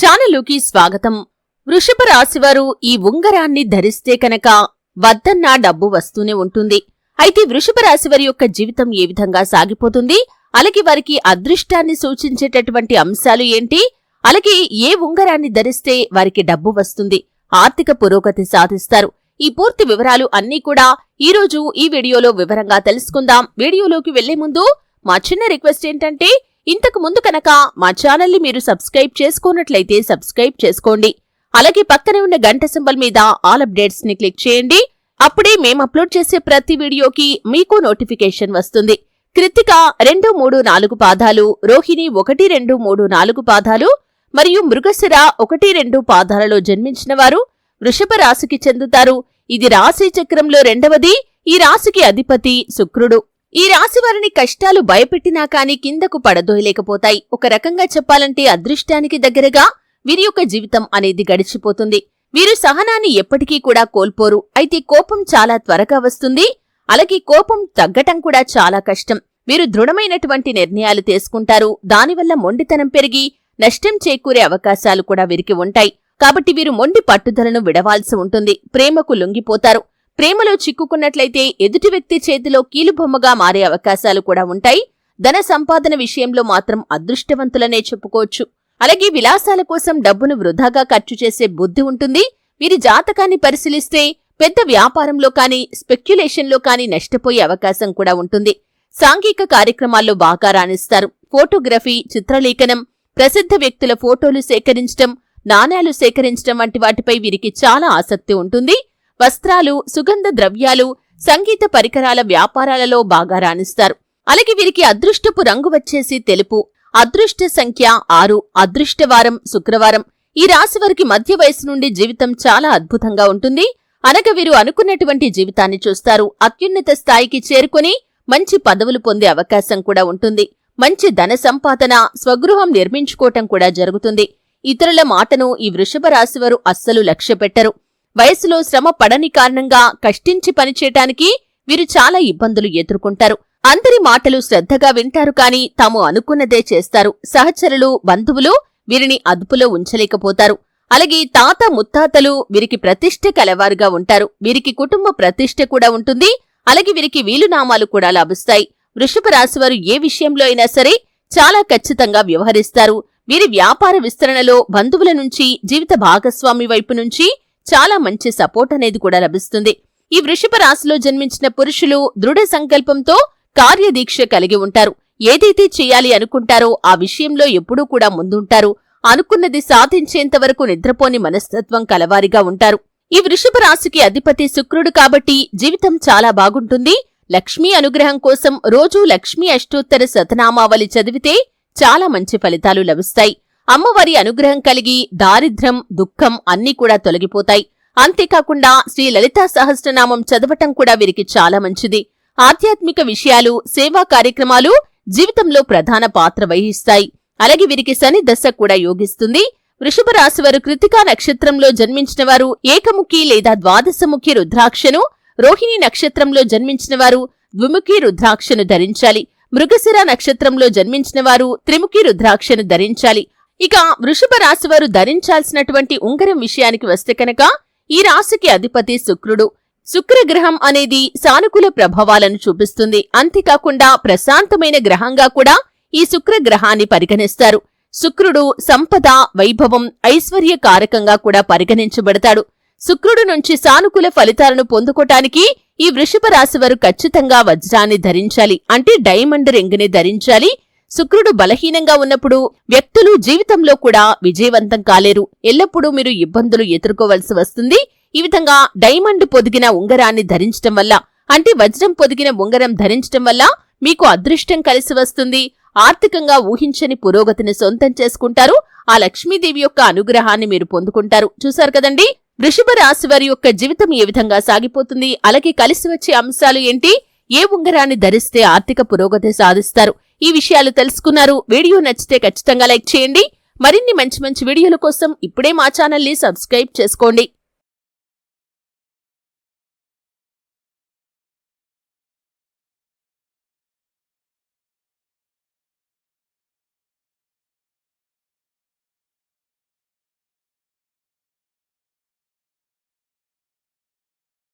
ఛానలుకి స్వాగతం. వృషభ రాశివారు ఈ ఉంగరాన్ని ధరిస్తే కనుక వద్దన్నా డబ్బు వస్తూనే ఉంటుంది. అయితే వృషభ రాశివారి యొక్క జీవితం ఏ విధంగా సాగిపోతుంది? అలాగే వారికి అదృష్టాన్ని సూచించేటటువంటి అంశాలు ఏంటి? అలాగే ఏ ఉంగరాన్ని ధరిస్తే వారికి డబ్బు వస్తుంది? ఆర్థిక పురోగతి సాధిస్తారు. ఈ పూర్తి వివరాలు అన్నీ కూడా ఈ రోజు ఈ వీడియోలో వివరంగా తెలుసుకుందాం. వీడియోలోకి వెళ్ళే ముందు మా చిన్న రిక్వెస్ట్ ఏంటంటే ఇంతకు ముందు కనుక మా ఛానల్ని మీరు సబ్స్క్రైబ్ చేసుకున్నట్లయితే సబ్స్క్రైబ్ చేసుకోండి. అలాగే పక్కనే ఉన్న గంట సింబల్ మీద ఆల్ అప్డేట్స్ని క్లిక్ చేయండి. అప్పుడే మేము అప్లోడ్ చేసే ప్రతి వీడియోకి మీకు నోటిఫికేషన్ వస్తుంది. కృతిక రెండు మూడు నాలుగు పాదాలు రోహిణి ఒకటి రెండు మూడు నాలుగు పాదాలు మరియు మృగశిర ఒకటి రెండు పాదాలలో జన్మించిన వారు వృషభ రాశికి చెందుతారు. ఇది రాశి చక్రంలో రెండవది. ఈ రాశికి అధిపతి శుక్రుడు. ఈ రాశి వారిని కష్టాలు భయపెట్టినా కాని కిందకు పడదోయలేకపోతాయి. ఒక రకంగా చెప్పాలంటే అదృష్టానికి దగ్గరగా వీరి యొక్క జీవితం అనేది గడిచిపోతుంది. వీరు సహనాన్ని ఎప్పటికీ కూడా కోల్పోరు. అయితే కోపం చాలా త్వరగా వస్తుంది. అలాగే కోపం తగ్గటం కూడా చాలా కష్టం. వీరు దృఢమైనటువంటి నిర్ణయాలు తీసుకుంటారు. దానివల్ల మొండితనం పెరిగి నష్టం చేకూరే అవకాశాలు కూడా వీరికి ఉంటాయి. కాబట్టి వీరు మొండి పట్టుదలను విడవాల్సి ఉంటుంది. ప్రేమకు లొంగిపోతారు. ప్రేమలో చిక్కుకున్నట్లయితే ఎదుటి వ్యక్తి చేతిలో కీలుబొమ్మగా మారే అవకాశాలు కూడా ఉంటాయి. ధన సంపాదన విషయంలో మాత్రం అదృష్టవంతులనే చెప్పుకోవచ్చు. అలాగే విలాసాల కోసం డబ్బును వృధాగా ఖర్చు చేసే బుద్ధి ఉంటుంది. వీరి జాతకాన్ని పరిశీలిస్తే పెద్ద వ్యాపారంలో కానీ స్పెక్యులేషన్లో కానీ నష్టపోయే అవకాశం కూడా ఉంటుంది. సాంఘిక కార్యక్రమాల్లో బాగా రాణిస్తారు. ఫోటోగ్రఫీ చిత్రలేఖనం ప్రసిద్ధ వ్యక్తుల ఫోటోలు సేకరించడం నాణేలు సేకరించడం వంటి వాటిపై వీరికి చాలా ఆసక్తి ఉంటుంది. వస్త్రాలు సుగంధ ద్రవ్యాలు సంగీత పరికరాల వ్యాపారాలలో బాగా రాణిస్తారు. అలాగే వీరికి అదృష్టపు రంగు వచ్చేసి తెలుపు. అదృష్ట సంఖ్య ఆరు. అదృష్టవారం శుక్రవారం. ఈ రాశి వారికి మధ్య వయసు నుండి జీవితం చాలా అద్భుతంగా ఉంటుంది. అనగా వీరు అనుకున్నటువంటి జీవితాన్ని చూస్తారు. అత్యున్నత స్థాయికి చేరుకుని మంచి పదవులు పొందే అవకాశం కూడా ఉంటుంది. మంచి ధన సంపాదన స్వగృహం నిర్మించుకోవటం కూడా జరుగుతుంది. ఇతరుల మాటను ఈ వృషభ రాశివారు అస్సలు లక్ష్యపెట్టరు. వయసులో శ్రమ పడని కారణంగా కష్టించి పనిచేయటానికి వీరు చాలా ఇబ్బందులు ఎదుర్కొంటారు. అందరి మాటలు శ్రద్ధగా వింటారు కాని తాము అనుకున్నదే చేస్తారు. సహచరులు బంధువులు వీరిని అదుపులో ఉంచలేకపోతారు. అలాగే తాత ముత్తాతలు వీరికి ప్రతిష్ఠ కలవారుగా ఉంటారు. వీరికి కుటుంబ ప్రతిష్ఠ కూడా ఉంటుంది. అలాగే వీరికి వీలునామాలు కూడా లభిస్తాయి. వృషభ రాశివారు ఏ విషయంలో అయినా సరే చాలా ఖచ్చితంగా వ్యవహరిస్తారు. వీరి వ్యాపార విస్తరణలో బంధువుల నుంచి జీవిత భాగస్వామి వైపు నుంచి చాలా మంచి సపోర్ట్ అనేది కూడా లభిస్తుంది. ఈ వృషభ రాశిలో జన్మించిన పురుషులు దృఢ సంకల్పంతో కార్యదీక్ష కలిగి ఉంటారు. ఏదైతే చేయాలి అనుకుంటారో ఆ విషయంలో ఎప్పుడూ కూడా ముందుంటారు. అనుకున్నది సాధించేంత వరకు నిద్రపోని మనస్తత్వం కలవారిగా ఉంటారు. ఈ వృషభ రాశికి అధిపతి శుక్రుడు కాబట్టి జీవితం చాలా బాగుంటుంది. లక్ష్మీ అనుగ్రహం కోసం రోజూ లక్ష్మీ అష్టోత్తర శతనామావళి చదివితే చాలా మంచి ఫలితాలు లభిస్తాయి. అమ్మవారి అనుగ్రహం కలిగి దారిద్ర్యం దుఃఖం అన్నీ కూడా తొలగిపోతాయి. అంతేకాకుండా శ్రీ లలితా సహస్రనామం చదవటం కూడా వీరికి చాలా మంచిది. ఆధ్యాత్మిక విషయాలు సేవా కార్యక్రమాలు జీవితంలో ప్రధాన పాత్ర వహిస్తాయి. అలాగే వీరికి శని దశ కూడా యోగిస్తుంది. వృషభ రాశి వారు కృతికా నక్షత్రంలో జన్మించిన వారు ఏకముఖి లేదా ద్వాదశముఖి రుద్రాక్షను రోహిణి నక్షత్రంలో జన్మించిన వారు ద్విముఖి రుద్రాక్షను ధరించాలి. మృగశిర నక్షత్రంలో జన్మించిన వారు త్రిముఖి రుద్రాక్షను ధరించాలి. ఇక వృషభ రాశివారు ధరించాల్సినటువంటి ఉంగరం విషయానికి వస్తే కనుక ఈ రాశికి అధిపతి శుక్రుడు. శుక్రగ్రహం అనేది సానుకూల ప్రభావాలను చూపిస్తుంది. అంతేకాకుండా ప్రశాంతమైన గ్రహంగా కూడా ఈ శుక్రగ్రహాన్ని పరిగణిస్తారు. శుక్రుడు సంపద వైభవం ఐశ్వర్య కారకంగా కూడా పరిగణించబడతాడు. శుక్రుడు నుంచి సానుకూల ఫలితాలను పొందుకోటానికి ఈ వృషభ రాశివారు ఖచ్చితంగా వజ్రాన్ని ధరించాలి. అంటే డైమండ్ రింగుని ధరించాలి. శుక్రుడు బలహీనంగా ఉన్నప్పుడు వ్యక్తులు జీవితంలో కూడా విజయవంతం కాలేరు. ఎల్లప్పుడూ మీరు ఇబ్బందులు ఎదుర్కోవలసి వస్తుంది. ఈ విధంగా డైమండ్ పొదిగిన ఉంగరాన్ని ధరించటం వల్ల అంటే వజ్రం పొదిగిన ఉంగరం ధరించటం వల్ల మీకు అదృష్టం కలిసి వస్తుంది. ఆర్థికంగా ఊహించని పురోగతిని సొంతం చేసుకుంటారు. ఆ లక్ష్మీదేవి యొక్క అనుగ్రహాన్ని మీరు పొందుకుంటారు. చూశారు కదండి? వృషభ రాశి వారి యొక్క జీవితం ఏ విధంగా సాగిపోతుంది? అలాగే కలిసి వచ్చే అంశాలు ఏంటి? ఏ ఉంగరాన్ని ధరిస్తే ఆర్థిక పురోగతి సాధిస్తారు? ఈ విషయాలు తెలుసుకున్నారు. వీడియో నచ్చితే ఖచ్చితంగా లైక్ చేయండి. మరిన్ని మంచి మంచి వీడియోల కోసం ఇప్పుడే మా ఛానల్ని సబ్స్క్రైబ్ చేసుకోండి.